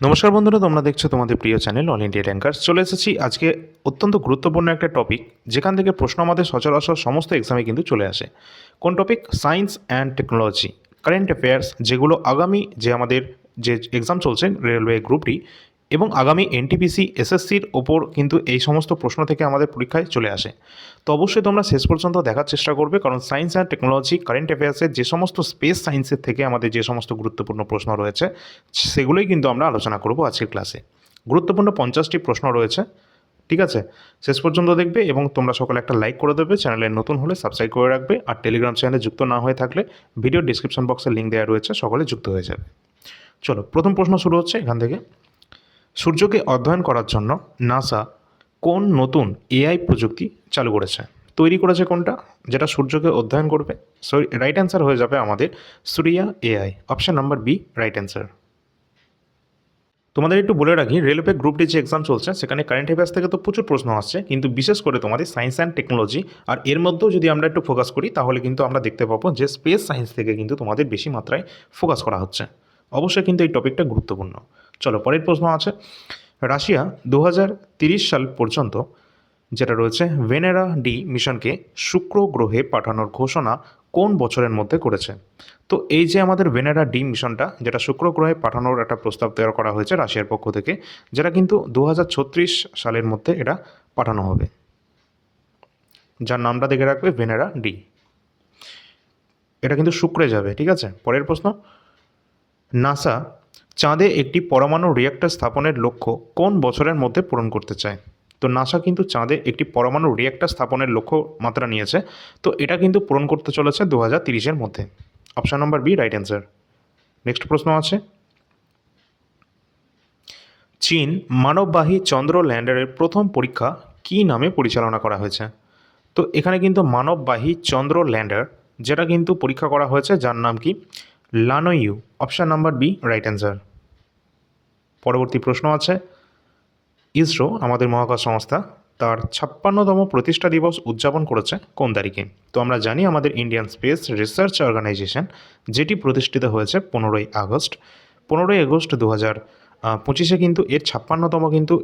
নমস্কার বন্ধুরা, তোমরা দেখছ তোমাদের প্রিয় চ্যানেল অল ইন্ডিয়া ট্যাঙ্কার চলে এসেছি আজকে অত্যন্ত গুরুত্বপূর্ণ একটা টপিক যেখান থেকে প্রশ্ন আমাদের সচরাচর সমস্ত এক্সামে কিন্তু চলে আসে। কোন topic science and technology current affairs যেগুলো আগামী যে আমাদের যে এক্সাম চলছে রেলওয়ে গ্রুপটি এবং আগামী এনটিপিসি এসএসসির ওপর কিন্তু এই সমস্ত প্রশ্ন থেকে আমাদের পরীক্ষায় চলে আসে। তো অবশ্যই তোমরা শেষ পর্যন্ত দেখার চেষ্টা করবে, কারণ সায়েন্স অ্যান্ড টেকনোলজি কারেন্ট অ্যাফেয়ার্সের যে সমস্ত স্পেস সায়েন্সের থেকে আমাদের যে সমস্ত গুরুত্বপূর্ণ প্রশ্ন রয়েছে, সেগুলোই কিন্তু আমরা আলোচনা করব আজকের ক্লাসে গুরুত্বপূর্ণ পঞ্চাশটি প্রশ্ন রয়েছে, ঠিক আছে? শেষ পর্যন্ত দেখবে এবং তোমরা সকলে একটা লাইক করে দেবে, চ্যানেলে নতুন হলে সাবস্ক্রাইব করে রাখবে, আর টেলিগ্রাম চ্যানেলে যুক্ত না হয়ে থাকলে ভিডিও ডিসক্রিপশন বক্সে লিঙ্ক দেওয়া রয়েছে, সকলে যুক্ত হয়ে যাবে। চলো, প্রথম প্রশ্ন শুরু হচ্ছে এখান থেকে। সূর্যকে অধ্যয়ন করার জন্য নাসা কোন নতুন এআই প্রযুক্তি চালু করেছে? তৈরি করেছে কোনটা? যেটা সূর্যকে অধ্যয়ন করবে। সো রাইট অ্যান্সার হয়ে যাবে আমাদের Surya AI. Option number B right answer তোমাদের একটু বলে রাখি, রেলওয়ে গ্রুপ ডি যে এক্সাম চলছে, সেখানে কারেন্ট অ্যাফেয়ার্স থেকে তো প্রচুর প্রশ্ন আসছে, কিন্তু বিশেষ করে তোমাদের সায়েন্স অ্যান্ড টেকনোলজি আর এর মধ্যেও যদি আমরা একটু ফোকাস করি, তাহলে কিন্তু আমরা দেখতে পাবো যে স্পেস সায়েন্স থেকে কিন্তু তোমাদের বেশি মাত্রায় ফোকাস করা হচ্ছে। অবশ্যই কিন্তু এই টপিকটা গুরুত্বপূর্ণ। চলো, পরের প্রশ্ন আছে। রাশিয়া দু সাল পর্যন্ত যেটা রয়েছে, ভেনেরা ডি মিশনকে শুক্র গ্রহে পাঠানোর ঘোষণা কোন বছরের মধ্যে করেছে? তো এই যে আমাদের ভেনেরা ডি মিশনটা, যেটা শুক্র গ্রহে পাঠানোর একটা প্রস্তাব তৈরি করা হয়েছে রাশিয়ার পক্ষ থেকে, যেটা কিন্তু দু হাজার ছত্রিশ সালের মধ্যে এটা পাঠানো হবে। যার নামটা দেখে রাখবে ভেনেরা ডি। এটা কিন্তু শুক্রে যাবে, ঠিক আছে? পরের প্রশ্ন, নাসা চাঁদে একটি পরমাণু রিয়্যাক্টর স্থাপনের লক্ষ্য কোন বছরের মধ্যে পূরণ করতে চায়? তো নাসা কিন্তু চাঁদে একটি পরমাণু রিয়্যাক্টর স্থাপনের লক্ষ্য মাত্রা নিয়েছে। তো এটা কিন্তু পূরণ করতে চলেছে দু হাজার তিরিশের মধ্যে। Option number B right answer next প্রশ্ন আছে। চীন মানববাহী চন্দ্র ল্যান্ডারের প্রথম পরীক্ষা কী নামে পরিচালনা করা হয়েছে? তো এখানে কিন্তু মানববাহী চন্দ্র ল্যান্ডার, যেটা কিন্তু পরীক্ষা করা হয়েছে, যার নাম কি? লানোইউ option number B right answer পরবর্তী প্রশ্ন আছে। ইসরো, আমাদের মহাকাশ সংস্থা, তার ছাপ্পান্নতম প্রতিষ্ঠা দিবস উদযাপন করেছে কোন তারিখে? তো আমরা জানি আমাদের ইন্ডিয়ান স্পেস রিসার্চ অর্গানাইজেশন যেটি প্রতিষ্ঠিত হয়েছে পনেরোই আগস্ট। পনেরোই আগস্ট দু হাজার পঁচিশে কিন্তু এর ছাপ্পান্নতম কিন্তু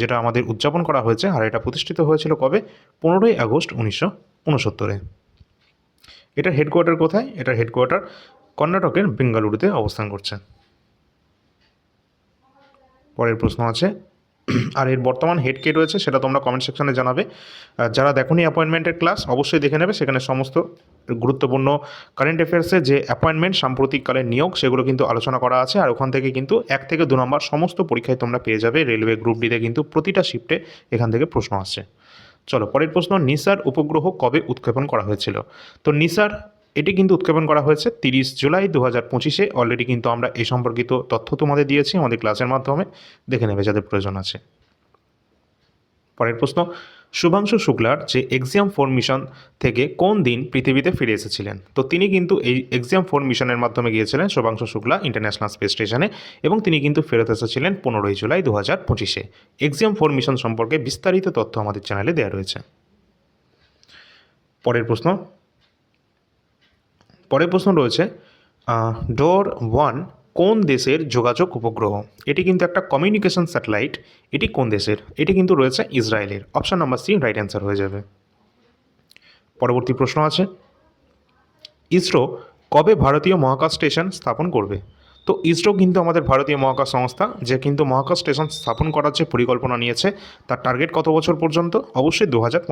যেটা আমাদের উদযাপন করা হয়েছে, আর এটা প্রতিষ্ঠিত হয়েছিল কবে? পনেরোই আগস্ট উনিশশো উনসত্তরে। এটার হেডকোয়ার্টার কোথায়? এটার হেডকোয়ার্টার কর্ণাটকের বেঙ্গালুরুতে অবস্থান করছে পরের প্রশ্ন আছে, আর এর বর্তমান হেড কে রয়েছে সেটা তোমরা কমেন্ট সেকশনে জানাবে। যারা দেখোনি অ্যাপয়েন্টমেন্টের ক্লাস অবশ্যই দেখে নেবে, সেখানে সমস্ত গুরুত্বপূর্ণ কারেন্ট অ্যাফেয়ার্সের যে অ্যাপয়েন্টমেন্ট সাম্প্রতিককালের নিয়োগ, সেগুলো কিন্তু আলোচনা করা আছে। আর ওখান থেকে কিন্তু এক থেকে দু নম্বর সমস্ত পরীক্ষায় তোমরা পেয়ে যাবে। রেলওয়ে গ্রুপ ডিতে কিন্তু প্রতিটা শিফটে এখান থেকে প্রশ্ন আসছে। চলো, পরের প্রশ্ন, নিসার উপগ্রহ কবে উৎক্ষেপণ করা হয়েছিল? তো নিসার এটি কিন্তু উৎক্ষেপণ করা হয়েছে তিরিশ জুলাই দু হাজার পঁচিশে। অলরেডি কিন্তু আমরা এই সম্পর্কিত তথ্য তোমাদের দিয়েছি আমাদের ক্লাসের মাধ্যমে। দেখে নেবে যাদের প্রয়োজন আছে। পরের প্রশ্ন, শুভাংশু শুক্লার যে এক্সাম ফোর মিশন থেকে কোন দিন পৃথিবীতে ফিরে এসেছিলেন? তো তিনি কিন্তু এই এক্সাম ফোর মিশনের মাধ্যমে গিয়েছিলেন শুভাংশু শুক্লা ইন্টারন্যাশনাল স্পেস স্টেশনে এবং তিনি কিন্তু ফেরত এসেছিলেন পনেরোই জুলাই দু হাজার পঁচিশে। এক্সাম ফোর মিশন সম্পর্কে বিস্তারিত তথ্য আমাদের চ্যানেলে দেওয়া রয়েছে। পরের প্রশ্ন পরের প্রশ্ন রয়েছে ডোর ওয়ান কোন দেশের যোগাযোগ উপগ্রহ? এটি কিন্তু একটা কমিউনিকেশন স্যাটেলাইট এটি কোন দেশের? এটি কিন্তু রয়েছে ইসরায়েলের। Option number C right answer হয়ে যাবে। পরবর্তী প্রশ্ন আছে, ইসরো কবে ভারতীয় মহাকাশ স্টেশন স্থাপন করবে? তো ইসরো কিন্তু আমাদের ভারতীয় মহাকাশ সংস্থা, যে কিন্তু মহাকাশ স্টেশন স্থাপন করার যে পরিকল্পনা নিয়েছে, তার টার্গেট কত বছর পর্যন্ত? অবশ্যই দু হাজার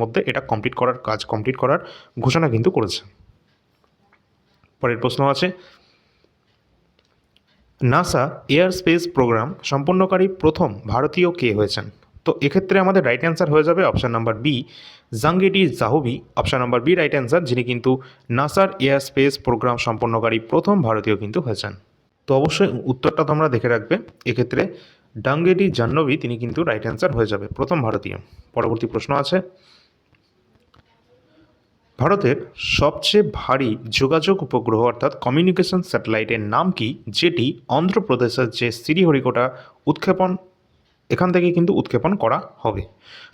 মধ্যে এটা কমপ্লিট করার কাজ কমপ্লিট করার ঘোষণা কিন্তু করেছে। পরের প্রশ্ন আছে। নাসা এয়ার স্পেস প্রোগ্রাম সম্পন্নকারী প্রথম ভারতীয় কে হয়েছেন? তো এক্ষেত্রে আমাদের রাইট অ্যান্সার হয়ে যাবে option number B Dangeti Jahnavi. Option number B right answer যিনি কিন্তু নাসার এয়ার স্পেস প্রোগ্রাম সম্পন্নকারী প্রথম ভারতীয় কিন্তু হয়েছেন। তো অবশ্যই উত্তরটা তোমরা দেখে রাখবে। এক্ষেত্রে ডাঙ্গেটি জাহ্নবী, তিনি কিন্তু রাইট অ্যান্সার হয়ে যাবে প্রথম ভারতীয়। পরবর্তী প্রশ্ন আছে। ভারতের সবচেয়ে ভারী যোগাযোগ উপগ্রহ অর্থাৎ কমিউনিকেশন স্যাটেলাইটের নাম কি? যেটি অন্ধ্রপ্রদেশের যে শ্রীহরিকোটা উৎক্ষেপণ, এখান থেকে কিন্তু উৎক্ষেপণ করা হবে।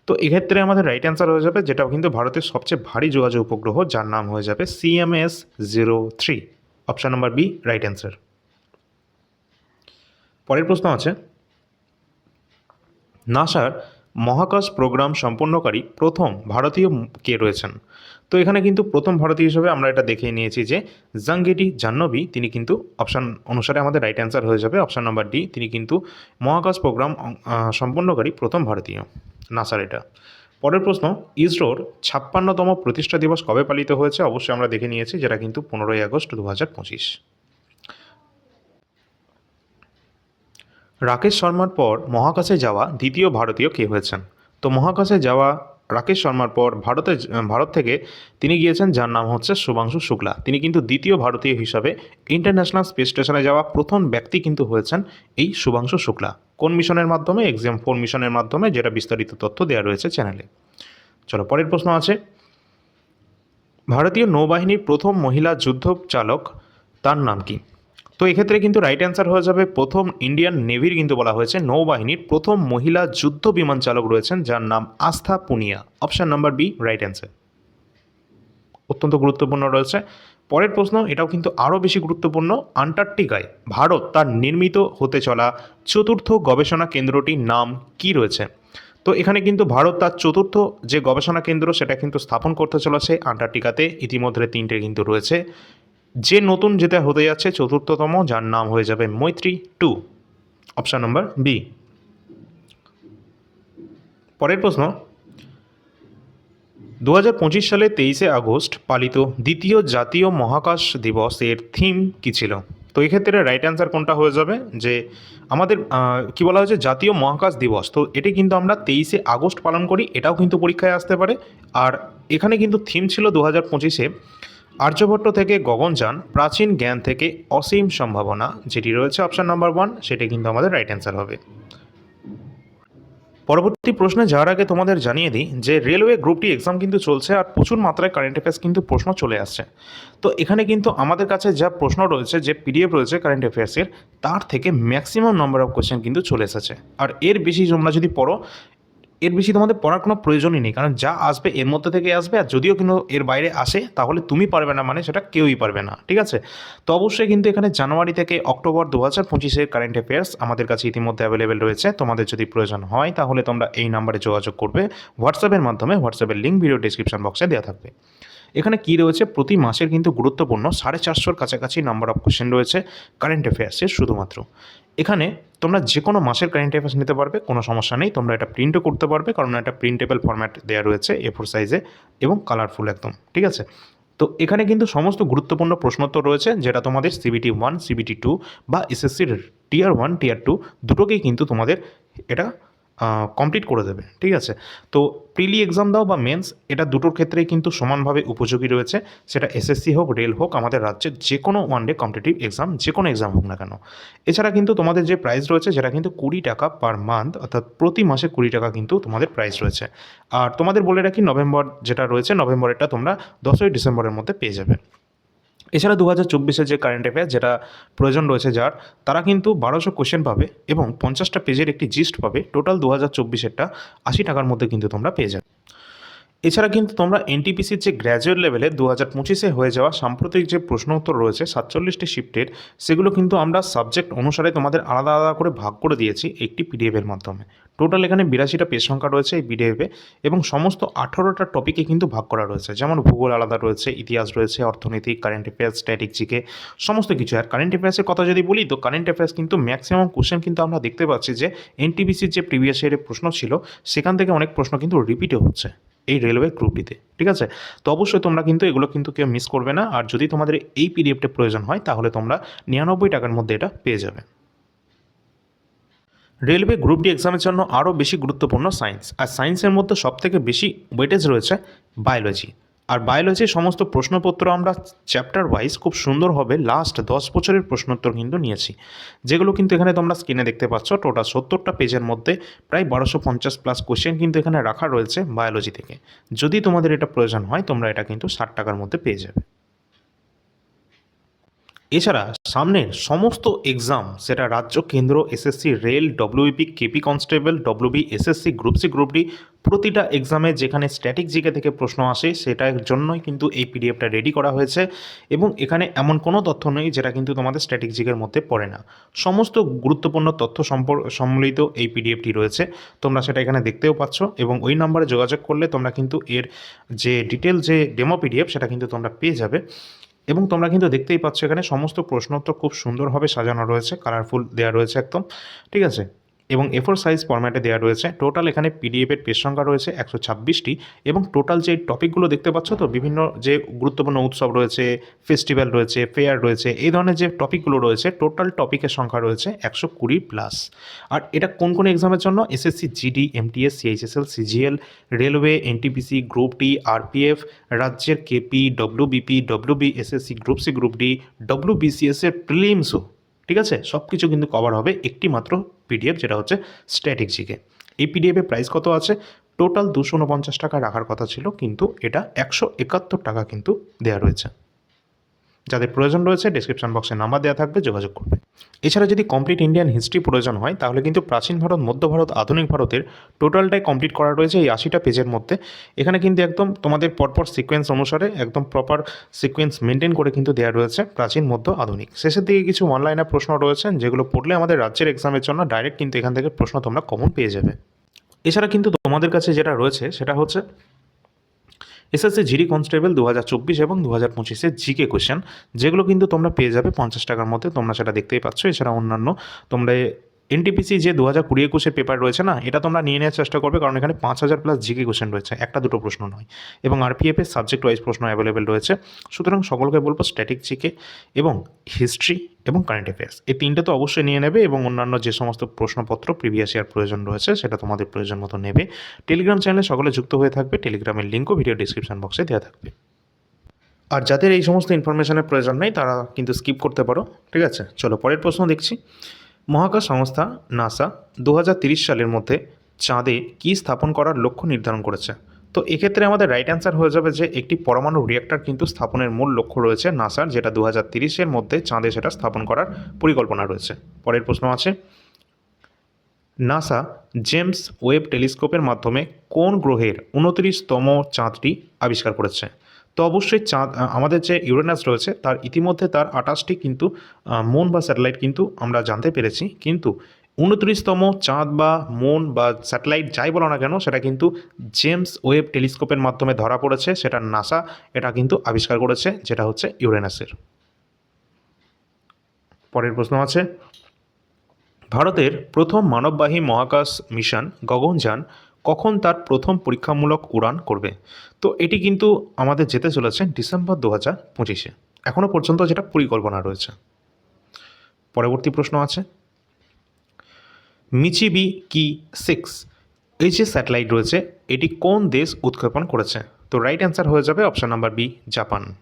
তো এক্ষেত্রে আমাদের রাইট অ্যান্সার হয়ে যাবে যেটা কিন্তু ভারতের সবচেয়ে ভারী যোগাযোগ উপগ্রহ, যার নাম হয়ে যাবে CMS zero three option number B right answer পরের প্রশ্ন আছে। নাসার মহাকাশ প্রোগ্রাম সম্পন্নকারী প্রথম ভারতীয় কে রয়েছেন? তো এখানে কিন্তু প্রথম ভারতীয় হিসেবে আমরা এটা দেখে নিয়েছি যে জাঙ্গেটি জাহ্নবী, তিনি কিন্তু অপশান অনুসারে আমাদের রাইট অ্যান্সার হয়ে যাবে। অপশান নাম্বার ডি তিনি কিন্তু মহাকাশ প্রোগ্রাম সম্পন্নকারী প্রথম ভারতীয়। নাসার এটা। পরের প্রশ্ন, ইসরোর ছাপ্পান্নতম প্রতিষ্ঠা দিবস কবে পালিত হয়েছে? অবশ্যই আমরা দেখে নিয়েছি, যেটা কিন্তু পনেরোই আগস্ট দু হাজার পঁচিশ। রাকেশ শর্মার পর মহাকাশে যাওয়া দ্বিতীয় ভারতীয় কে হয়েছেন? তো মহাকাশে যাওয়া রাকেশ শর্মার পর ভারতে, ভারত থেকে তিনি গিয়েছেন, যার নাম হচ্ছে শুভাংশু শুক্লা। তিনি কিন্তু দ্বিতীয় ভারতীয় হিসাবে ইন্টারন্যাশনাল স্পেস স্টেশনে যাওয়া প্রথম ব্যক্তি কিন্তু হয়েছেন এই শুভাংশু শুক্লা। কোন মিশনের মাধ্যমে? এক্সাম ফোর মিশনের মাধ্যমে, যেটা বিস্তারিত তথ্য দেওয়া রয়েছে চ্যানেলে। চলো, পরের প্রশ্ন আছে। ভারতীয় নৌবাহিনীর প্রথম মহিলা যুদ্ধ চালক তার নাম কি? তো এক্ষেত্রে কিন্তু রাইট অ্যান্সার হয়ে যাবে প্রথম ইন্ডিয়ান নেভির কিন্তু বলা হয়েছে নৌবাহিনীর প্রথম মহিলা যুদ্ধ বিমান চালক রয়েছেন, যার নাম Astha Punia. Option number B right answer অত্যন্ত গুরুত্বপূর্ণ রয়েছে। পরের প্রশ্ন, এটাও কিন্তু আরও বেশি গুরুত্বপূর্ণ, আন্টার্কটিকায় ভারত তার নির্মিত হতে চলা চতুর্থ গবেষণা কেন্দ্রটির নাম কি রয়েছে? তো এখানে কিন্তু ভারত তার চতুর্থ যে গবেষণা কেন্দ্র, সেটা কিন্তু স্থাপন করতে চলেছে আন্টার্কটিকাতে। ইতিমধ্যে তিনটে কিন্তু রয়েছে। যে নতুন যেটা হতে যাচ্ছে, চতুর্থতম, যার নাম হয়ে যাবে মৈত্রী টু। অপশান নম্বর বি পরের প্রশ্ন। দু হাজার পঁচিশ সালে তেইশে আগস্ট পালিত দ্বিতীয় জাতীয় মহাকাশ দিবসের থিম কী ছিল? তো এক্ষেত্রে রাইট অ্যান্সার কোনটা হয়ে যাবে? যে আমাদের কি বলা হয়েছে? জাতীয় মহাকাশ দিবস। তো এটি কিন্তু আমরা তেইশে আগস্ট পালন করি, এটাও কিন্তু পরীক্ষায় আসতে পারে। আর এখানে কিন্তু থিম ছিল দু হাজার পঁচিশে। আর্যভট্ট থেকে গগনযান প্রাচীন জ্ঞান থেকে অসীম সম্ভাবনা, যেটি রয়েছে অপশান নাম্বার ওয়ান সেটি কিন্তু আমাদের রাইট অ্যান্সার হবে। পরবর্তী প্রশ্নে যাওয়ার আগে তোমাদের জানিয়ে দিই যে রেলওয়ে গ্রুপটি এক্সাম কিন্তু চলছে আর প্রচুর মাত্রায় কারেন্ট অ্যাফেয়ার্স কিন্তু প্রশ্ন চলে আসছে। তো এখানে কিন্তু আমাদের কাছে যা প্রশ্ন রয়েছে, যে পিডিএফ রয়েছে কারেন্ট অ্যাফেয়ার্সের তার থেকে ম্যাক্সিমাম নাম্বার অফ কোয়েশ্চেন কিন্তু চলে এসেছে। আর এর বেশি তোমরা যদি পড়ো এর বেশি তোমাদের পড়ার কোনো প্রয়োজনই নেই। কারণ যা আসবে এর মধ্যে থেকে আসবে, আর যদিও কিন্তু এর বাইরে আসে, তাহলে তুমি পারবে না মানে সেটা কেউই পারবে না, ঠিক আছে? তো অবশ্যই কিন্তু এখানে জানুয়ারি থেকে অক্টোবর দু হাজার পঁচিশের কারেন্ট অ্যাফেয়ার্স আমাদের কাছে ইতিমধ্যে অ্যাভেলেবেল রয়েছে। তোমাদের যদি প্রয়োজন হয়, তাহলে তোমরা এই নাম্বারে যোগাযোগ করবে। হোয়াটসঅ্যাপের মাধ্যমে হোয়াটসঅ্যাপের লিঙ্ক ভিডিও ডিসক্রিপশন বক্সে দেওয়া থাকবে। এখানে কী রয়েছে? প্রতি মাসের কিন্তু গুরুত্বপূর্ণ সাড়ে চারশোর কাছাকাছি নাম্বার অফ কোশ্চেন রয়েছে কারেন্ট অ্যাফেয়ার্সের শুধুমাত্র। এখানে তোমরা যে কোনো মাসের কারেন্ট অ্যাফেয়ার্স নিতে পারবে, কোনো সমস্যা নেই। তোমরা এটা প্রিন্টও করতে পারবে, কারণ এটা প্রিন্টেবল ফর্ম্যাট দেওয়া রয়েছে এ ফোর সাইজে এবং কালারফুল একদম, ঠিক আছে? তো এখানে কিন্তু সমস্ত গুরুত্বপূর্ণ প্রশ্নোত্তর রয়েছে, যেটা তোমাদের সিবিটি ওয়ান সিবিটি টু বা এসএসসির টিয়ার ওয়ান টিয়ার টু দুটোকেই কিন্তু তোমাদের এটা কমপ্লিট করে দেবে, ঠিক আছে? তো প্রিলি এক্সাম দাও বা মেন্স এটা দুটোর ক্ষেত্রেই কিন্তু সমানভাবে উপযোগী রয়েছে। সেটা এসএসসি হোক রেল হোক, আমাদের রাজ্যের যে কোনো ওয়ান ডে কম্পিটিটিভ এক্সাম যে কোনো এক্সাম হোক না কেন। এছাড়া কিন্তু তোমাদের যে প্রাইস রয়েছে, সেটা কিন্তু কুড়ি টাকা পার মান্থ অর্থাৎ প্রতি মাসে কুড়ি টাকা কিন্তু তোমাদের প্রাইস রয়েছে। আর তোমাদের বলে রাখি, নভেম্বর যেটা রয়েছে, নভেম্বরেরটা তোমরা দশই ডিসেম্বরের মধ্যে পেয়ে যাবে। এছাড়া দু হাজার চব্বিশের যে কারেন্ট অ্যাফেয়ার যেটা প্রয়োজন রয়েছে যার, তারা কিন্তু বারোশো কোশ্চেন পাবে এবং পঞ্চাশটা পেজের একটি জিস্ট পাবে। টোটাল দু হাজার চব্বিশেরটা আশি টাকার মধ্যে কিন্তু তোমরা পেয়ে যাবে। এছাড়া কিন্তু তোমরা এনটিপিসির যে গ্র্যাজুয়েট লেভেলে দু হাজার পঁচিশে হয়ে যাওয়া সাম্প্রতিক যে প্রশ্ন উত্তর রয়েছে, সাতচল্লিশটি শিফটের সেগুলো কিন্তু আমরা সাবজেক্ট অনুসারে তোমাদের আলাদা আলাদা করে ভাগ করে দিয়েছি একটি পিডিএফের মাধ্যমে। টোটাল এখানে বিরাশিটা পেজ সংখ্যা রয়েছে এই পিডিএফে এবং সমস্ত আঠারোটা টপিকে কিন্তু ভাগ করা রয়েছে। যেমন ভূগোল আলাদা রয়েছে, ইতিহাস রয়েছে, অর্থনীতি কারেন্ট অ্যাফেয়ার্স স্ট্যাটিক জিকে সমস্ত কিছু। আর কারেন্ট অ্যাফেয়ার্সের কথা যদি বলি, তো কারেন্ট অ্যাফেয়ার্স কিন্তু ম্যাক্সিমাম কোশ্চেন কিন্তু আমরা দেখতে পাচ্ছি যে এনটিপিসির যে প্রিভিয়াস ইয়ারের প্রশ্ন ছিল, সেখান থেকে অনেক প্রশ্ন কিন্তু রিপিটও হচ্ছে। এই রেলওয়ে গ্রুপটিতে ঠিক আছে? তো অবশ্যই তোমরা কিন্তু এগুলো কিন্তু কেউ মিস করবে না। আর যদি তোমাদের এই পিডিএফটা প্রয়োজন হয়, তাহলে তোমরা নিরানব্বই টাকার মধ্যে এটা পেয়ে যাবে। রেলওয়ে গ্রুপ ডি এক্সামের জন্য আরও বেশি গুরুত্বপূর্ণ সায়েন্স আর সায়েন্সের মধ্যে সবথেকে বেশি ওয়েটেজ রয়েছে বায়োলজি আর বায়োলজির সমস্ত প্রশ্নপত্র আমরা চ্যাপ্টার ওয়াইজ খুব সুন্দরভাবে লাস্ট দশ বছরের প্রশ্নোত্তর কিন্তু নিয়েছি। যেগুলো কিন্তু এখানে তোমরা স্ক্রিনে দেখতে পাচ্ছ। টোটাল সত্তরটা পেজের মধ্যে প্রায় বারোশো পঞ্চাশ প্লাস কোয়েশ্চেন কিন্তু এখানে রাখা রয়েছে বায়োলজি থেকে। যদি তোমাদের এটা প্রয়োজন হয়, তোমরা এটা কিন্তু ষাট টাকার মধ্যে পেয়ে যাবে। এছাড়া সামনের সমস্ত এক্সাম সেটা রাজ্য কেন্দ্র SSC rail WP KP constable WB SSC group C group D প্রতিটা এক্সামে যেখানে স্ট্যাটিক জিকে থেকে প্রশ্ন আসে সেটার জন্যই কিন্তু এই পিডিএফটা রেডি করা হয়েছে এবং এখানে এমন কোনো তথ্য নেই যেটা কিন্তু তোমাদের স্ট্যাটিক জিকের মধ্যে পড়ে না। সমস্ত গুরুত্বপূর্ণ তথ্য সম্মিলিত এই পিডিএফটি রয়েছে। তোমরা সেটা এখানে দেখতেও পাচ্ছ এবং ওই নাম্বারে যোগাযোগ করলে তোমরা কিন্তু এর যে ডিটেল যে ডেমো পিডিএফ সেটা কিন্তু তোমরা পেয়ে যাবে। এবং তোমরা কিন্তু দেখতেই পাচ্ছ এখানে সমস্ত প্রশ্নোত্তর খুব সুন্দরভাবে সাজানো রয়েছে কালারফুল দেওয়া রয়েছে একদম, ঠিক আছে? এবং এফোর সাইজ ফরম্যাটে দেওয়া রয়েছে। টোটাল এখানে পিডিএফের পেজ সংখ্যা রয়েছে একশো ছাব্বিশটি এবং টোটাল যে টপিকগুলো দেখতে পাচ্ছ তো, বিভিন্ন যে গুরুত্বপূর্ণ উৎসব রয়েছে ফেস্টিভ্যাল রয়েছে ফেয়ার রয়েছে, এই ধরনের যে টপিকগুলো রয়েছে টোটাল টপিকের সংখ্যা রয়েছে একশো কুড়ি প্লাস আর এটা কোন কোন এক্সামের জন্য? SSC GD MTS CHSL CGL railway NTPC group D RPF রাজ্যের KP WBP WB SSC group C group D WBCS এর প্রিলিমসও ঠিক আছে? সব কিছু কিন্তু কভার হবে একটি মাত্র পিডিএফ, যেটা হচ্ছে স্ট্যাটিক জিকে এই পিডিএফের প্রাইস কত আছে? টোটাল দুশো টাকা রাখার কথা ছিল, কিন্তু এটা একশো একাত্তর টাকা কিন্তু দেওয়া রয়েছে। যাদের প্রয়োজন রয়েছে ডিসক্রিপশন বক্সে নাম্বার দেওয়া থাকবে, যোগাযোগ করবে। এছাড়া যদি কমপ্লিট ইন্ডিয়ান হিস্ট্রি প্রয়োজন হয়, তাহলে কিন্তু প্রাচীন ভারত, মধ্য ভারত, আধুনিক ভারতের টোটালটাই কমপ্লিট করা রয়েছে এই আশিটা পেজের মধ্যে। এখানে কিন্তু একদম তোমাদের পরপর সিকোয়েন্স অনুসারে একদম প্রপার সিকোয়েন্স মেনটেন করে কিন্তু দেওয়া রয়েছে, প্রাচীন, মধ্য, আধুনিক। শেষের দিকে কিছু অনলাইনে প্রশ্ন রয়েছে, যেগুলো পড়লে আমাদের রাজ্যের এক্সামের জন্য ডাইরেক্ট কিন্তু এখান থেকে প্রশ্ন তোমরা কমন পেয়ে যাবে। এছাড়া কিন্তু তোমাদের কাছে যেটা রয়েছে, সেটা হচ্ছে এসএসসি জিডি কনস্টেবল দু হাজার চব্বিশ এবং দু হাজার পঁচিশের জিকে কোশ্চেন যেগুলো কিন্তু তোমরা পেয়ে যাবে পঞ্চাশ টাকার মধ্যে, তোমরা সেটা দেখতেই পাচ্ছ। এছাড়া অন্যান্য তোমরা এনটিপিসি যে দু হাজার কুড়ি একুশের পেপার রয়েছে না, এটা তোমরা নিয়ে নেওয়ার চেষ্টা করবে, কারণ এখানে পাঁচ হাজার প্লাস জিকে কোশ্চেন রয়েছে। একটা দুটো প্রশ্ন নয়। এবং আরপিএফের সাবজেক্ট ওয়াইজ প্রশ্ন অ্যাভেলেবেল রয়েছে। সুতরাং সকলকে বলব স্ট্যাটিক জিকে এবং হিস্ট্রি এবং কারেন্ট অ্যাফেয়ার্স এই তিনটে তো অবশ্যই নিয়ে নেবে এবং অন্যান্য যে সমস্ত প্রশ্নপত্র প্রিভিয়াস ইয়ার প্রয়োজন রয়েছে, সেটা তোমাদের প্রয়োজন মতো নেবে। টেলিগ্রাম চ্যানেলে সকলে যুক্ত হয়ে থাকবে। টেলিগ্রামের লিঙ্কও ভিডিও ডিসক্রিপশন বক্সে দেওয়া থাকবে। আর যাদের এই সমস্ত ইনফরমেশনের প্রয়োজন নেই, তারা কিন্তু স্কিপ করতে পারো। ঠিক আছে? চলো, পরের প্রশ্ন দেখছি। মহাকাশ সংস্থা নাসা দু সালের মধ্যে চাঁদে কী স্থাপন করার লক্ষ্য নির্ধারণ করেছে? তো এক্ষেত্রে আমাদের রাইট অ্যান্সার হয়ে যাবে যে একটি পরমাণু রিয়েক্টর কিন্তু স্থাপনের মূল লক্ষ্য রয়েছে নাসার, যেটা দু হাজার মধ্যে চাঁদে সেটা স্থাপন করার পরিকল্পনা রয়েছে। পরের প্রশ্ন আছে, নাসা জেমস ওয়েব টেলিস্কোপের মাধ্যমে কোন গ্রহের উনত্রিশতম চাঁদটি আবিষ্কার করেছে? তো অবশ্যই চাঁদ আমাদের যে ইউরেনাস রয়েছে, তার ইতিমধ্যে তার আঠাশটি কিন্তু মন বা স্যাটেলাইট কিন্তু আমরা জানতে পেরেছি। কিন্তু উনত্রিশতম চাঁদ বা মন বা স্যাটেলাইট যাই বলো না কেন, সেটা কিন্তু জেমস ওয়েব টেলিস্কোপের মাধ্যমে ধরা পড়েছে, সেটা নাসা এটা কিন্তু আবিষ্কার করেছে, যেটা হচ্ছে ইউরেনাসের পরের প্রশ্ন আছে। ভারতের প্রথম মানববাহী মহাকাশ মিশন গগনযান কখন তার প্রথম পরীক্ষামূলক উড়ান করবে। তো এটি কিন্তু আমাদের যেতে চলেছে ডিসেম্বর দু হাজার পঁচিশে। এখনও পর্যন্ত যেটা পরিকল্পনা রয়েছে। পরবর্তী প্রশ্ন আছে। মিচিবি কি সিক্স? এই যে স্যাটেলাইট রয়েছে, এটি কোন দেশ উৎক্ষেপণ করেছে? তো রাইট অ্যান্সার হয়ে যাবে অপশান নাম্বার বি, জাপান।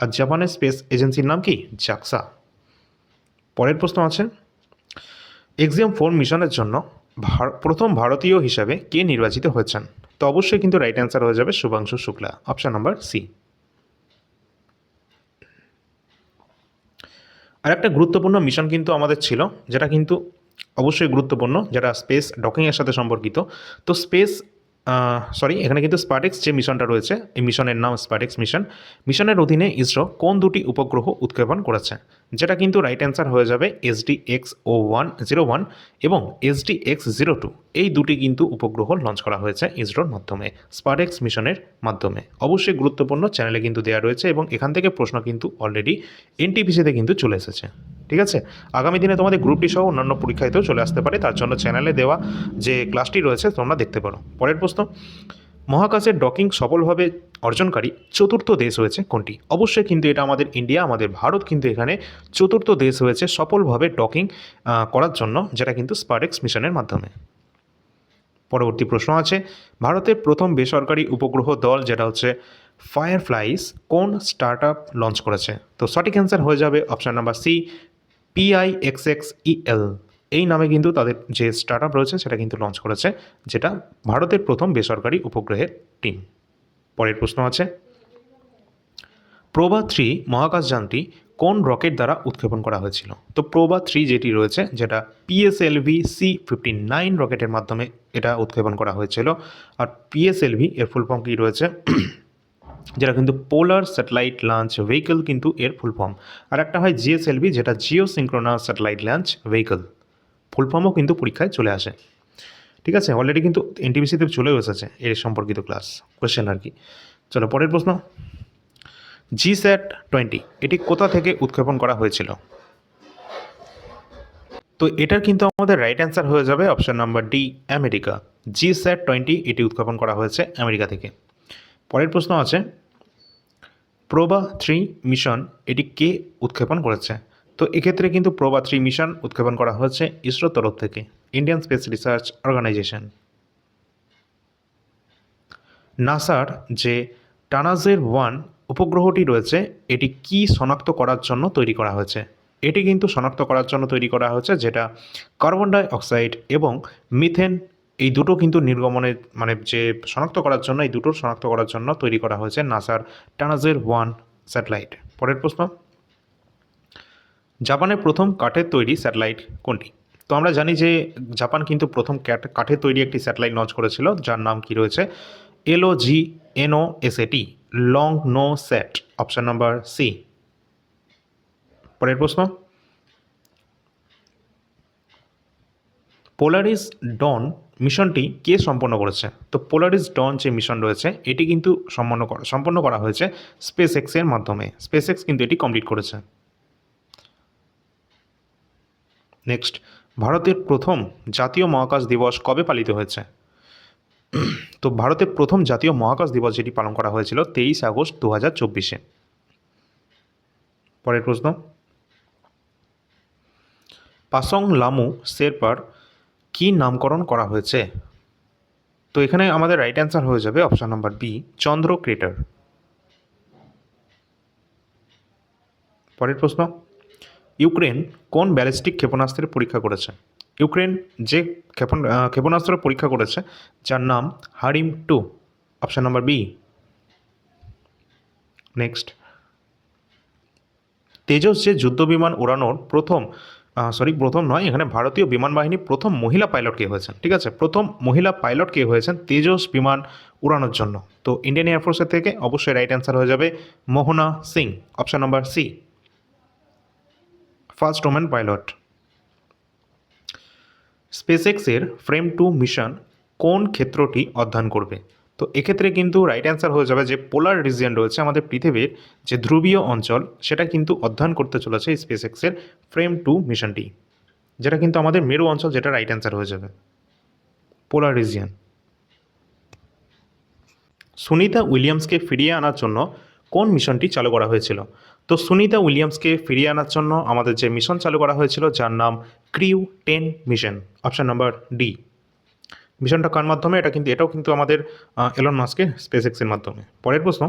আর জাপানের স্পেস এজেন্সির নাম কি? জাক্সা। পরের প্রশ্ন আছে। এক্সিয়াম ফোর মিশনের জন্য প্রথম ভারতীয় হিসাবে কে নির্বাচিত হয়েছেন? তো অবশ্যই কিন্তু রাইট অ্যান্সার হয়ে যাবে Shubhanshu Shukla. Option number C আর একটা গুরুত্বপূর্ণ মিশন কিন্তু আমাদের ছিল, যেটা কিন্তু অবশ্যই গুরুত্বপূর্ণ, যেটা স্পেস ডকিংয়ের সাথে সম্পর্কিত। তো স্পেস সরি এখানে কিন্তু স্পার্টেক্স যে মিশনটা রয়েছে, এই মিশনের নাম স্পার্টেক্স মিশন মিশনের অধীনে ইসরো কোন দুটি উপগ্রহ উৎক্ষেপণ করেছে? যেটা কিন্তু রাইট অ্যান্সার হয়ে যাবে SD X O one zero one এবং এসডি এক্স জিরো টু এই দুটি কিন্তু উপগ্রহ লঞ্চ করা হয়েছে ইসরোর মাধ্যমে স্পার্টেক্স মিশনের মাধ্যমে। অবশ্যই গুরুত্বপূর্ণ চ্যানেলে কিন্তু দেওয়া রয়েছে এবং এখান থেকে প্রশ্ন কিন্তু অলরেডি এনটিপিসিতে কিন্তু চলে এসেছে। ঠিক আছে? আগামী দিনে তোমাদের গ্রুপটি সহ অন্যান্য পরীক্ষাতেও চলে আসতে পারে। তার জন্য চ্যানেলে দেওয়া যে ক্লাসটি রয়েছে তোমরা দেখতে পারো। পরের প্রশ্ন মহাকাশের ডকিং সফলভাবে অর্জনকারী চতুর্থ দেশ হয়েছে কোনটি? অবশ্যই কিন্তু এটা আমাদের ইন্ডিয়া আমাদের ভারত কিন্তু এখানে চতুর্থ দেশ হয়েছে সফলভাবে ডকিং করার জন্য, যেটা কিন্তু স্পারেক্স মিশনের মাধ্যমে। পরবর্তী প্রশ্ন আছে, ভারতের প্রথম বেসরকারি উপগ্রহ দল, যেটা হচ্ছে ফায়ারফ্লাইস কোন স্টার্ট আপ লঞ্চ করেছে? তো সঠিক অ্যান্সার হয়ে যাবে অপশান নাম্বার সি পিআইএক্সএক্সইএল এই নামে কিন্তু তাদের যে স্টার্ট আপ রয়েছে সেটা কিন্তু লঞ্চ করেছে, যেটা ভারতের প্রথম বেসরকারি উপগ্রহের টিম পরের প্রশ্ন আছে, প্রভা থ্রি মহাকাশযানটি কোন রকেট দ্বারা উৎক্ষেপণ করা হয়েছিল? তো প্রোবা থ্রি যেটি রয়েছে, যেটা পিএসএলভি সি ফিফটি নাইন রকেটের মাধ্যমে এটা উৎক্ষেপণ করা হয়েছিল, আর পিএসএলভি এর ফুল ফর্ম কী রয়েছে? যেটা কিন্তু পোলার স্যাটেলাইট লঞ্চ ভেহিকল কিন্তু এর ফুল ফর্ম আর একটা হয় জিএসএলভি যেটা geosynchronous satellite launch vehicle full ফর্মও কিন্তু পরীক্ষায় চলে আসে। ঠিক আছে? অলরেডি কিন্তু এনটিপিসিতে চলেও এসেছে এর সম্পর্কিত ক্লাস কোয়েশ্চেন আর কি। চলো, পরের প্রশ্ন। জি স্যাট টোয়েন্টি এটি কোথা থেকে উৎক্ষেপণ করা হয়েছিল? তো এটার কিন্তু আমাদের রাইট অ্যান্সার হয়ে যাবে option number D America G sat twenty এটি উৎক্ষেপণ করা হয়েছে আমেরিকা থেকে। পরের প্রশ্ন আছে প্রোবা থ্রি মিশন এটি কে উৎক্ষেপণ করেছে? তো এক্ষেত্রে কিন্তু প্রোবা থ্রি মিশন উৎক্ষেপণ করা হয়েছে ইসরোর তরফ থেকে ইন্ডিয়ান স্পেস রিসার্চ অর্গানাইজেশন নাসার যে টানাজের ওয়ান উপগ্রহটি রয়েছে, এটি কি শনাক্ত করার জন্য তৈরি করা হয়েছে? এটি কিন্তু শনাক্ত করার জন্য তৈরি করা হয়েছে যেটা কার্বন ডাই অক্সাইড এবং মিথেন, এই দুটো কিন্তু নির্গমনের মানে যে শনাক্ত করার জন্য, এই দুটোর শনাক্ত করার জন্য তৈরি করা হয়েছে নাসার টানাজের ওয়ান স্যাটেলাইট। পরের প্রশ্ন। জাপানের প্রথম কাঠের তৈরি স্যাটেলাইট কোনটি? তো আমরা জানি যে জাপান কিন্তু প্রথম ক্যাট- কাঠের তৈরি একটি স্যাটেলাইট লঞ্চ করেছিল, যার নাম কি রয়েছে? LO G NO SAT long no sat option number C পরের প্রশ্ন। পোলারিস ডন মিশনটি কে সম্পন্ন করেছে? তো পোলারিস ডন যে মিশন রয়েছে, এটি কিন্তু সম্পন্ন করা সম্পন্ন করা হয়েছে স্পেস এক্সের মাধ্যমে। স্পেস এক্স কিন্তু এটি কমপ্লিট করেছে। নেক্সট ভারতের প্রথম জাতীয় মহাকাশ দিবস কবে পালিত হয়েছে? তো ভারতের প্রথম জাতীয় মহাকাশ দিবস যেটি পালন করা হয়েছিল তেইশ আগস্ট দু হাজার চব্বিশে। পরের প্রশ্ন। পাসং লামু শেরপার কি নামকরণ করা হয়েছে? তো এখানে আমাদের রাইট অ্যান্সার হয়ে যাবে option number B Chandra crater. পরের প্রশ্ন। ইউক্রেন কোন ব্যালিস্টিক ক্ষেপণাস্ত্রের পরীক্ষা করেছে? ইউক্রেন যে ক্ষেপণ ক্ষেপণাস্ত্র পরীক্ষা করেছে, যার নাম হারিম two. Option number B next Tejas যে যুদ্ধ বিমান উড়ানোর প্রথম সরি প্রথম নয়, এখানে ভারতীয় বিমান বাহিনী প্রথম মহিলা পাইলট কে হয়েছেন, ঠিক আছে? প্রথম মহিলা পাইলট কে হয়েছেন তেজস বিমান উড়ানোর জন্য। তো ইন্ডিয়ান এয়ারফোর্সের থেকে অবশ্যই রাইট অ্যান্সার হয়ে যাবে Mohana Singh. Option number C first woman pilot স্পেসএক্সের Fram two mission কোন ক্ষেত্রটি অধ্যয়ন করবে? তো এক্ষেত্রে কিন্তু রাইট অ্যান্সার হয়ে যাবে যে পোলার রিজিয়ন রয়েছে আমাদের পৃথিবীর যে ধ্রুবীয় অঞ্চল, সেটা কিন্তু অধ্যয়ন করতে চলেছে স্পেসএক্সের ফ্রেম টু মিশনটি যেটা কিন্তু আমাদের মেরু অঞ্চল যেটা রাইট অ্যান্সার হয়ে যাবে। পোলার রিজিয়ন সুনিতা উইলিয়ামসকে ফিরিয়ে আনার জন্য কোন মিশনটি চালু করা হয়েছিল? তো সুনিতা উইলিয়ামসকে ফিরিয়ে আনার জন্য আমাদের যে মিশন চালু করা হয়েছিল, যার নাম crew ten mission, option number D. মিশনটা কার মাধ্যমে? এটা কিন্তু, এটাও কিন্তু আমাদের এলন মাস্কের স্পেস এক্সের মাধ্যমে। পরের প্রশ্ন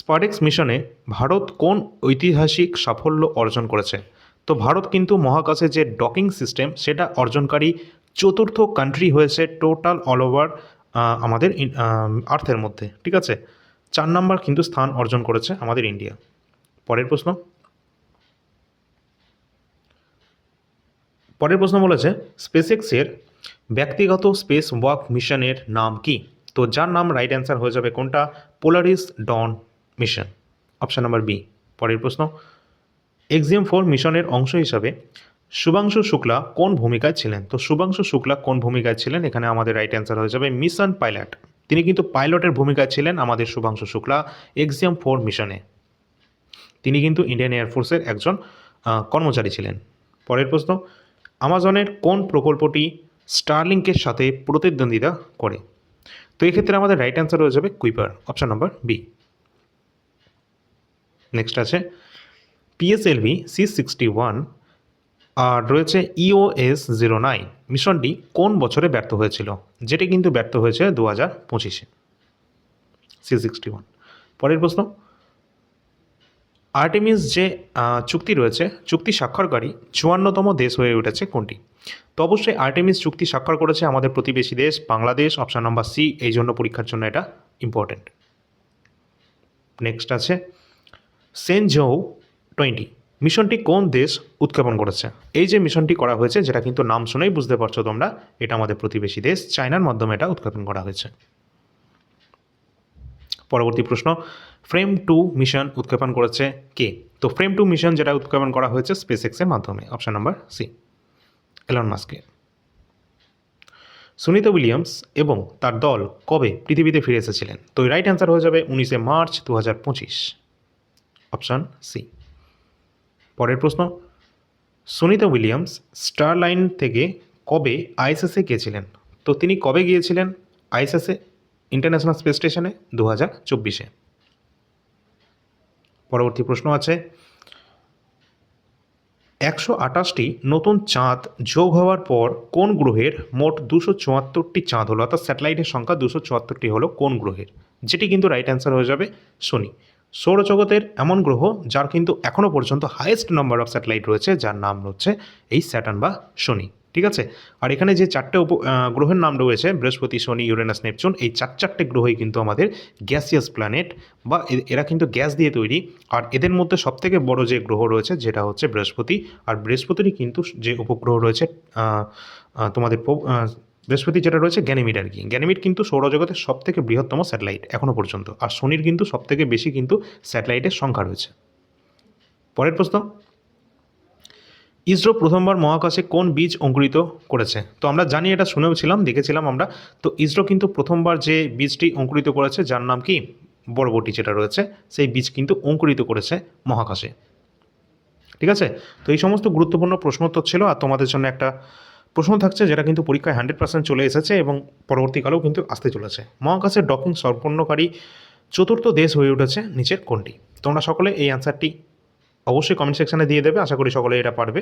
স্পারেক্স মিশনে ভারত কোন ঐতিহাসিক সাফল্য অর্জন করেছে? তো ভারত কিন্তু মহাকাশে যে ডকিং সিস্টেম সেটা অর্জনকারী চতুর্থ কান্ট্রি হয়েছে টোটাল অল ওভার আমাদের আর্থের মধ্যে। ঠিক আছে? চার নাম্বার কিন্তু স্থান অর্জন করেছে আমাদের ইন্ডিয়া পরের প্রশ্ন। পরের প্রশ্ন বলেছে স্পেসএক্সের ব্যক্তিগত স্পেস ওয়াক মিশনের নাম কি? তো যার নাম রাইট অ্যান্সার হয়ে যাবে কোনটা? Polaris Dawn mission option number B পরের প্রশ্ন। এক্সিএম ফোর মিশনের অংশ হিসাবে শুভাংশু শুক্লা কোন ভূমিকায় ছিলেন? তো শুভাংশু শুক্লা কোন ভূমিকায় ছিলেন? এখানে আমাদের রাইট অ্যান্সার হয়ে যাবে মিশন পাইলট তিনি কিন্তু পাইলটের ভূমিকায় ছিলেন আমাদের শুভাংশু শুক্লা এক্সিএম ফোর মিশনে তিনি কিন্তু ইন্ডিয়ান এয়ারফোর্সের একজন কর্মচারী ছিলেন। পরের প্রশ্ন আমাজনের কোন প্রকল্পটি স্টারলিংকের সাথে প্রতিদ্বন্দ্বিতা করে? তো এক্ষেত্রে আমাদের রাইট অ্যান্সার হয়ে যাবে Kuiper option number B next আছে পিএসএলভি সি সিক্সটি ওয়ান আর রয়েছে ইওএস জিরো নাইন মিশনটি কোন বছরে ব্যর্থ হয়েছিল? যেটি কিন্তু ব্যর্থ হয়েছে দু হাজার পঁচিশে। সি সিক্সটি ওয়ান পরের প্রশ্ন আর্টেমিস যে চুক্তি রয়েছে, চুক্তি স্বাক্ষরকারী, চুয়ান্নতম দেশ হয়ে উঠেছে কোনটি? তো অবশ্যই আর্টেমিস চুক্তি স্বাক্ষর করেছে আমাদের প্রতিবেশী দেশ, বাংলাদেশ অপশন নাম্বার সি এই জন্য পরীক্ষার জন্য এটা ইম্পর্টেন্ট নেক্সট আছে সেনজৌ টোয়েন্টি মিশনটি কোন দেশ উৎক্ষেপণ করেছে? এই যে মিশনটি করা হয়েছে, যেটা কিন্তু নাম শুনেই বুঝতে পারছ তোমরা, এটা আমাদের প্রতিবেশী দেশ, চায়নার মাধ্যমে এটা উৎক্ষেপণ করা হয়েছে। পরবর্তী প্রশ্ন ফ্রেম টু মিশন উৎক্ষেপণ করেছে কে? তো ফ্রেম টু মিশন যেটা উৎক্ষেপণ করা হয়েছে স্পেস এক্সের মাধ্যমে অপশন নাম্বার সি এলন মাস্কে সুনিতা উইলিয়ামস এবং তার দল কবে পৃথিবীতে ফিরে এসেছিলেন? তো রাইট অ্যান্সার হয়ে যাবে উনিশে মার্চ দু হাজার পঁচিশ। অপশান সি পরের প্রশ্ন, সুনিতা উইলিয়ামস স্টারলাইন থেকে কবে আইএসএসে গিয়েছিলেন? তো তিনি কবে গিয়েছিলেন? আইএসএসে ইন্টারন্যাশনাল স্পেস স্টেশনে দু হাজার চব্বিশে। পরবর্তী প্রশ্ন আছে। একশো আঠাশটি নতুন চাঁদ যোগ হওয়ার পর কোন গ্রহের মোট দুশো চুয়াত্তরটি চাঁদ হলো? অর্থাৎ স্যাটেলাইটের সংখ্যা দুশো চুয়াত্তরটি হলো কোন গ্রহের? যেটি কিন্তু রাইট অ্যান্সার হয়ে যাবে শনি। সৌরজগতের এমন গ্রহ যার কিন্তু এখনও পর্যন্ত হাইয়েস্ট নাম্বার অফ স্যাটেলাইট রয়েছে, যার নাম হচ্ছে এই স্যাটার্ন বা শনি। ঠিক আছে? আর এখানে যে চারটে উপ গ্রহের নাম রয়েছে, বৃহস্পতি, শনি, ইউরেনাস, নেপচুন, এই চার চারটে গ্রহই কিন্তু আমাদের গ্যাসিয়াস প্ল্যানেট বা এরা কিন্তু গ্যাস দিয়ে তৈরি। আর এদের মধ্যে সবথেকে বড় যে গ্রহ রয়েছে, যেটা হচ্ছে বৃহস্পতি। আর বৃহস্পতিরই কিন্তু যে উপগ্রহ রয়েছে তোমাদের বৃহস্পতি যেটা রয়েছে, গ্যানিমিড আর কি। গ্যানিমিড কিন্তু সৌরজগতের সব থেকে বৃহত্তম স্যাটেলাইট এখনও পর্যন্ত। আর শনির কিন্তু সব থেকে বেশি কিন্তু স্যাটেলাইটের সংখ্যা রয়েছে। পরের প্রশ্ন। ইসরো প্রথমবার মহাকাশে কোন বীজ অঙ্কুরিত করেছে? তো আমরা জানি, এটা শুনেও ছিলাম, দেখেছিলাম আমরা। তো ইসরো কিন্তু প্রথমবার যে বীজটি অঙ্কুরিত করেছে, যার নাম কি? বরবটি যেটা রয়েছে, সেই বীজ কিন্তু অঙ্কুরিত করেছে মহাকাশে। ঠিক আছে? তো এই সমস্ত গুরুত্বপূর্ণ প্রশ্নোত্তর ছিল, আর তোমাদের জন্য একটা প্রশ্ন থাকছে, যেটা কিন্তু পরীক্ষায় হান্ড্রেড পার্সেন্ট চলে এসেছে এবং পরবর্তীকালেও কিন্তু আসতে চলেছে। মহাকাশের ডকিং সম্পন্নকারী চতুর্থ দেশ হয়ে উঠেছে নিচের কোনটি? তোমরা সকলে এই অ্যান্সারটি অবশ্যই কমেন্ট সেকশনে দিয়ে দেবে, আশা করি সকলে এটা পারবে।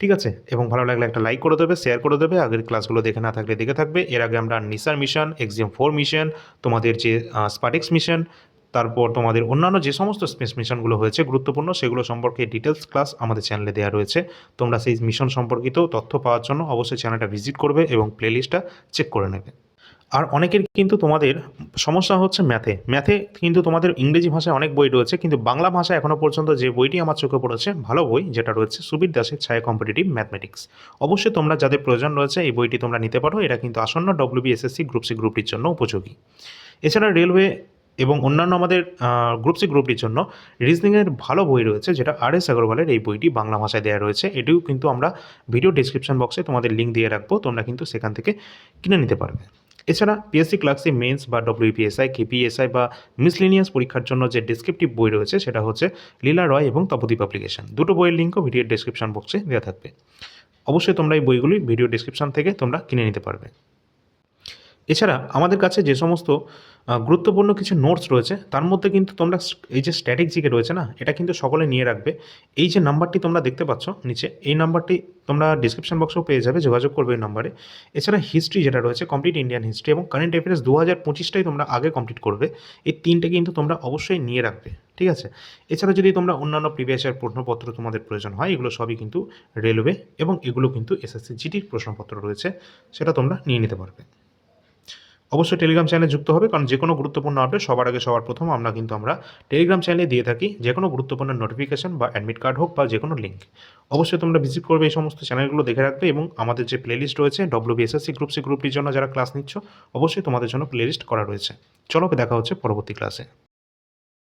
ঠিক আছে? এবং ভালো লাগলে একটা লাইক করে দেবে শেয়ার করে দেবে। আগের ক্লাসগুলো দেখে না থাকলে দেখে থাকবে। এর আগে আমরা NISAR mission Axiom four mission তোমাদের যে স্পাটিক্স মিশন তারপর তোমাদের অন্যান্য যে সমস্ত স্পেস মিশনগুলো হয়েছে গুরুত্বপূর্ণ, সেগুলো সম্পর্কে ডিটেলস ক্লাস আমাদের চ্যানেলে দেওয়া রয়েছে। তোমরা সেই মিশন সম্পর্কিত তথ্য পাওয়ার জন্য অবশ্যই চ্যানেলটা ভিজিট করবে এবং প্লেলিস্টটা চেক করে নেবে। আর অনেকের কিন্তু তোমাদের সমস্যা হচ্ছে ম্যাথে। ম্যাথে কিন্তু তোমাদের ইংরেজি ভাষায় অনেক বই রয়েছে, কিন্তু বাংলা ভাষায় এখনও পর্যন্ত যে বইটি আমার চোখে পড়েছে, ভালো বই, যেটা রয়েছে সুবীর দাসের ছায়া কম্পিটিটিভ ম্যাথমেটিক্স। অবশ্যই তোমরা যাদের প্রয়োজন রয়েছে এই বইটি তোমরা নিতে পারো, এটা কিন্তু আসন্ন ডব্লিউবিএসএসসি গ্রুপ সি গ্রুপটির জন্য উপযোগী। এছাড়া রেলওয়ে এবং অন্যান্য আমাদের গ্রুপ সি গ্রুপটির জন্য রিজনিংয়ের ভালো বই রয়েছে, যেটা আর এস আগরওয়ালের এই বইটি বাংলা ভাষায় দেওয়া রয়েছে। এটিও কিন্তু আমরা ভিডিও ডিসক্রিপশন বক্সে তোমাদের লিঙ্ক দিয়ে রাখব, তোমরা কিন্তু সেখান থেকে কিনে নিতে পারবে। এছাড়া পিএসসি ক্লাসে মেন্স বা ডব্লিউপিএসআই কেপিএসআই বা মিসলিনিয়াস পরীক্ষার জন্য যে ডিসক্রিপটিভ বই রয়েছে, সেটা হচ্ছে লীলা রয় এবং তপতি পাবলিকেশন দুটো বইয়ের লিঙ্কও ভিডিওর ডিসক্রিপশন বক্সে দেওয়া থাকবে। অবশ্যই তোমরা এই বইগুলি ভিডিও ডিসক্রিপশন থেকে তোমরা কিনে নিতে পারবে। এছাড়া আমাদের কাছে যে সমস্ত গুরুত্বপূর্ণ কিছু নোটস রয়েছে। তার মধ্যে কিন্তু তোমরা এই যে স্ট্যাটিক জিকে রয়েছে না, এটা কিন্তু সকলে নিয়ে রাখবে। এই যে নাম্বারটি তোমরা দেখতে পাচ্ছ নিচে, এই নাম্বারটি তোমরা ডিসক্রিপশন বক্সেও পেয়ে যাবে, যোগাযোগ করবে এই নাম্বারে এছাড়া হিস্ট্রি যেটা রয়েছে কমপ্লিট ইন্ডিয়ান হিস্ট্রি এবং কারেন্ট অ্যাফেয়ার্স দু হাজার পঁচিশটাই তোমরা আগে কমপ্লিট করবে। এই তিনটে কিন্তু তোমরা অবশ্যই নিয়ে রাখবে, ঠিক আছে? এছাড়া যদি তোমরা অন্যান্য প্রিভিয়াস ইয়ার প্রশ্নপত্র তোমাদের প্রয়োজন হয়, এগুলো সবই কিন্তু রেলওয়ে এবং এগুলো কিন্তু এসএসসি জিটির প্রশ্নপত্র রয়েছে, সেটা তোমরা নিয়ে নিতে পারবে। অবশ্যই টেলিগ্রাম চ্যানেলে যুক্ত হবে, কারণ যে কোনো গুরুত্বপূর্ণ আপডেট সবার আগে সবার প্রথম আমরা কিন্তু আমরা টেলিগ্রাম চ্যানেলে দিয়ে থাকি। যে কোনো গুরুত্বপূর্ণ নোটিফিকেশন বা অ্যাডমিট কার্ড হোক বা যে কোনো লিঙ্ক অবশ্যই তোমরা ভিজিট করবে এই সমস্ত চ্যানেলগুলো দেখে রাখবে এবং আমাদের যে প্লেলিস্ট রয়েছে ডব্লিউবিএসএসসি গ্রুপ সি গ্রুপটির জন্য যারা ক্লাস নিচ্ছ, অবশ্যই তোমাদের জন্য প্লেলিস্ট করা রয়েছে। চলো দেখা হচ্ছে পরবর্তী ক্লাসে